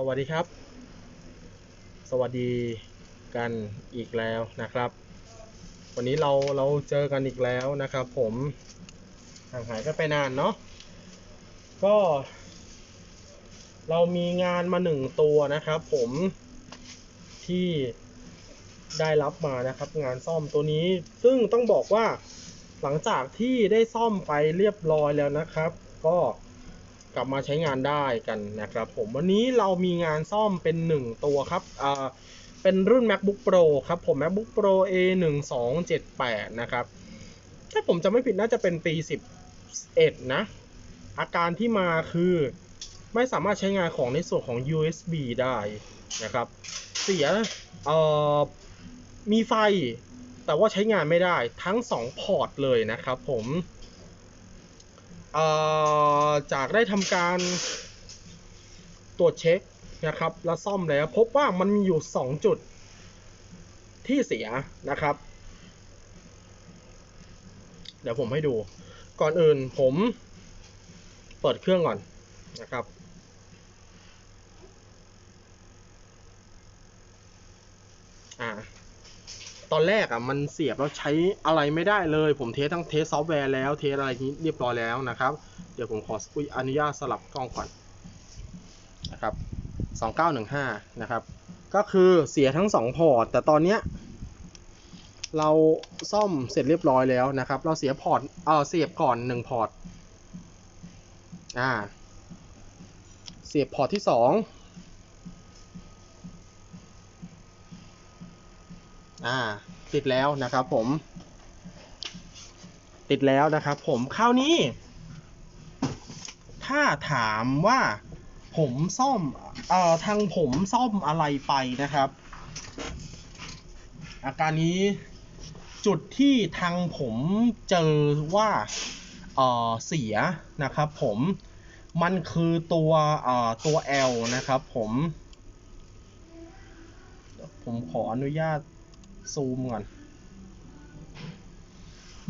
สวัสดีครับ สวัสดีกันอีกแล้วนะครับ วันนี้เราเราเจอกันอีกแล้วนะครับ ผมห่างหายกันไปนานเนาะก็ เรามีงานมาหนึ่งตัวนะครับ ผมที่ได้รับมานะครับ งานซ่อมตัวนี้ ซึ่งต้องบอกว่าหลังจากที่ได้ซ่อมไปเรียบร้อยแล้วนะครับ ก็ กลับมาใช้งานได้กันนะครับ ผมวันนี้เรามีงานซ่อมเป็นหนึ่งตัวครับอ่าเป็นรุ่น macbook pro ครับผม macbook pro a 1 2 7 8นะครับ ถ้าผมจะไม่ผิดน่าจะเป็นปี 11 นะ อาการที่มาคือไม่สามารถใช้งานของในส่วนของ USB ได้นะครับ เสียเอ่อมีไฟแต่ว่าใช้งานไม่ได้ทั้ง 2 พอร์ตเลยนะครับผม จากได้ทำการตรวจเช็คนะครับ และซ่อมแล้วพบว่ามันมีอยู่ 2 จุดที่เสียนะครับ เดี๋ยวผมให้ดู ก่อนอื่นผมเปิดเครื่องก่อนนะครับ อ่า ตอนแรกอะมันเสียบแล้วใช้อะไรไม่ได้เลย ผมเทสทั้งเทสซอฟต์แวร์แล้วเทสอะไรนี้เรียบร้อยแล้วนะครับ เดี๋ยวผมขอออนุญาตสลับกล้องก่อนนะครับ2915นะครับ ก็คือเสียทั้ง 2 พอร์ต แต่ตอนเนี้ยเราซ่อมเสร็จเรียบร้อยแล้วนะครับ เราเสียพอร์ตเออเสียบก่อน 1 พอร์ตอ่าเสียบพอร์ตที่ 2 อ่า ติดแล้วนะครับผม ติดแล้วนะครับผมคราวนี้ ถ้าถามว่าผมซ่อมเอ่อทางผมซ่อมอะไรไปนะครับ อาการนี้จุดที่ทางผมเจอว่าเอ่อเสียนะครับผมมันคือตัวเอ่อตัว L นะครับผม ผมขออนุญาต ซูมก่อน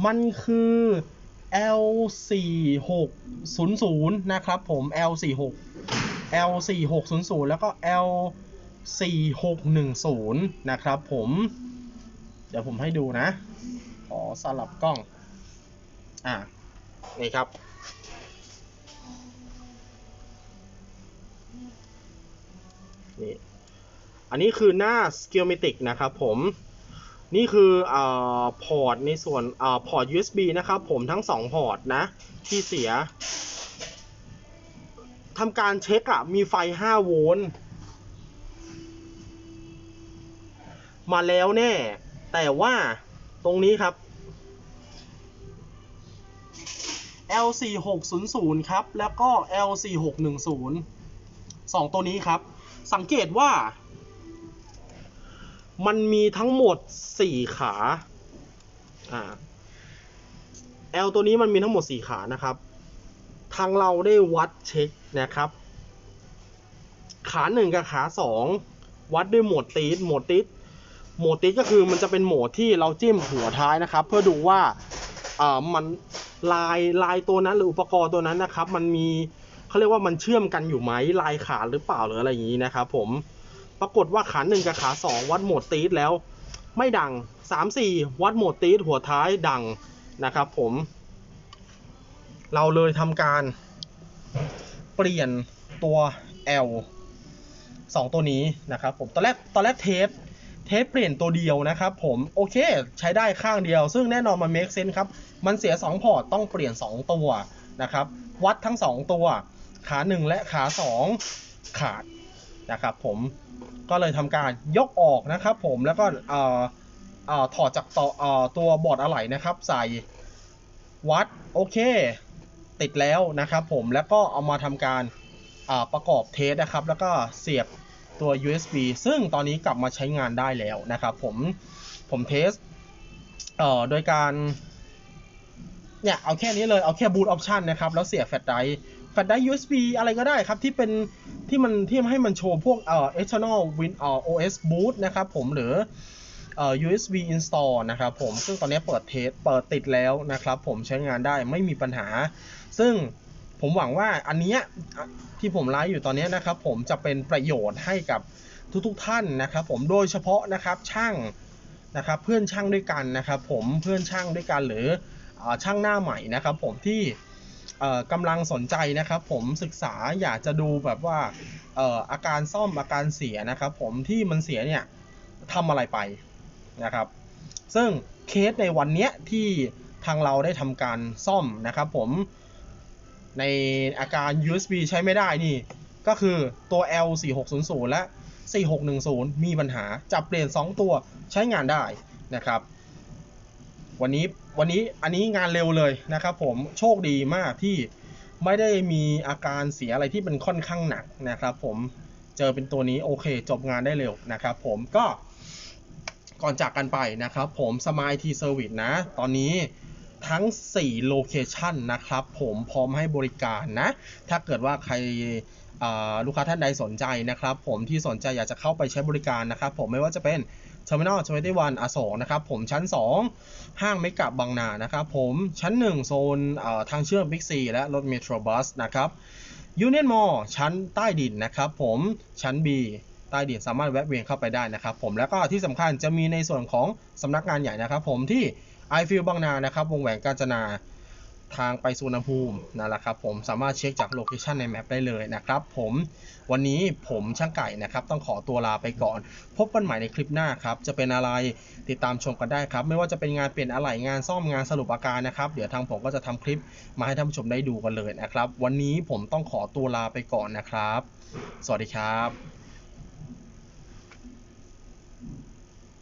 มันคือ L4600 นะครับผม L46 L4600 แล้วก็ L4610 นะครับผม เดี๋ยวผมให้ดูนะ ขอสลับกล้อง อ่า นี่ครับนี่อันนี้คือหน้า schematic นะครับผม นี่คืออ่าพอร์ตในส่วนอ่าพอร์ต USB นะครับผมทั้ง 2 พอร์ตนะที่เสียทำการเช็คอะมีไฟ 5 โวลต์มาแล้วแน่ แต่ว่าตรงนี้ครับ L4600 ครับ แล้วก็ L4610 2 ตัวนี้ครับ สังเกตว่า มันมีทั้งหมด 4 ขาอ่า L ตัวนี้มันมีทั้งหมด 4 ขานะครับ ทางเราได้วัดเช็คนะครับ ขาหนึ่งกับขาสองวัดด้วยโหมดตีดโหมดตีดโหมดตีดก็คือมันจะเป็นโหมดที่เราจิ้มหัวท้ายนะครับ เพื่อดูว่าอ่ามันลายลายตัวนั้นหรืออุปกรณ์ตัวนั้นนะครับ มันมีเขาเรียกว่ามันเชื่อมกันอยู่ไหมลายขาหรือเปล่าหรืออะไรอย่างนี้นะครับผม ปรากฏว่าขาหนึ่งกับขาสองวัดโหมดตีดแล้ว ไม่ดังสามสี่วัดโหมดตีดหัวท้ายดังนะครับผม เราเลยทำการเปลี่ยนตัว L สองตัวนี้นะครับผมตอนแรกตอนแรกเทสเทสเปลี่ยนตัวเดียวนะครับผมโอเคใช้ได้ข้างเดียว ซึ่งแน่นอนมัน make sense ครับ มันเสีย 2 พอร์ตต้องเปลี่ยน 2 ตัวนะครับ วัดทั้ง 2 ตัว ขา 1 และขา 2 ขาด นะครับผมก็เลยทำการยกออกนะครับผมแล้วก็เอ่อเอ่อถอดจากต่ออตัวบอร์ดอะไหล่นะครับ ใส่วัดโอเค ติดแล้วนะครับผมแล้วก็เอามาทำการาประกอบเทสนะครับ แล้วก็เสียบตัว USB ซึ่งตอนนี้กลับมาใช้งานได้แล้วนะครับผมผมเทสเโดยการเนี่ยเอาแค่นี้เลยเอาแค่ boot option นะครับ แล้วเสียบแฟลชไดร์ ลชไดร์ USB อะไรก็ได้ครับ ที่เป็นที่มันที่ให้มันโชว์พวกเอ่อ external win เอ่อ OS boot นะครับผมหรือเอ่อ USB install นะครับผมซึ่งตอนนี้เปิดเทสเปิดติดแล้วนะครับผมใช้งานได้ไม่มีปัญหา ซึ่งผมหวังว่าอันเนี้ยที่ผมไลฟ์อยู่ตอนนี้นะครับผมจะเป็นประโยชน์ให้กับทุกๆท่านนะครับผมโดยเฉพาะนะครับช่างนะครับเพื่อนช่างด้วยกันนะครับผมเพื่อนช่างด้วยกันหรือเอ่อช่างหน้าใหม่นะครับผมที่ กำลังสนใจนะครับผมศึกษาอยากจะดูแบบว่าอาการซ่อมอาการเสียนะครับผมที่มันเสียเนี่ยทำอะไรไปนะครับ ซึ่งเคสในวันเนี้ยที่ทางเราได้ทำการซ่อมนะครับผมในอาการ USB ใช้ไม่ได้นี่ ก็คือตัว L 4 6 0 0 และ 4610 มีปัญหาจับเปลี่ยน 2 ตัวใช้งานได้นะครับ วันนี้วันนี้อันนี้งานเร็วเลยนะครับ ผมโชคดีมากที่ไม่ได้มีอาการเสียอะไรที่เป็นค่อนข้างหนักนะครับ ผมเจอเป็นตัวนี้โอเค จบงานได้เร็วนะครับ ผมก็ก่อนจากกันไปนะครับ ผม Smile T Service นะ ตอนนี้ทั้ง 4 โลเคชันนะครับ ผมพร้อมให้บริการนะ ถ้าเกิดว่าใครลูกค้าท่านใดสนใจนะครับ ผมที่สนใจอยากจะเข้าไปใช้บริการนะครับ ผมไม่ว่าจะเป็น Terminal 21อโศกนะครับผมชั้น 2 ห้างเมกะบางนานะครับผมชั้น 1 โซนทางเชื่อม Big C และรถเมโทรบัสนะครับ Union Mall ชั้นใต้ดินนะครับผมชั้น B ใต้ดินสามารถแวะเวียนเข้าไปได้นะครับผมแล้วก็ที่สำคัญจะมีในส่วนของสำนักงานใหญ่นะครับผมที่ i f i e l บางนานะครับวงแหวนกาญจนา ทางไปสุวรรณภูมินั่นแหละครับผมสามารถเช็คจากโลเคชันในแมปได้เลยนะครับผมวันนี้ผมช่างไก่นะครับ ต้องขอตัวลาไปก่อน พบกันใหม่ในคลิปหน้าครับ จะเป็นอะไรติดตามชมกันได้ครับ ไม่ว่าจะเป็นงานเปลี่ยนอะไหล่งานซ่อมงานสรุปอาการนะครับ เดี๋ยวทางผมก็จะทำคลิปมาให้ท่านผู้ชมได้ดูกันเลยนะครับ วันนี้ผมต้องขอตัวลาไปก่อนนะครับ สวัสดีครับ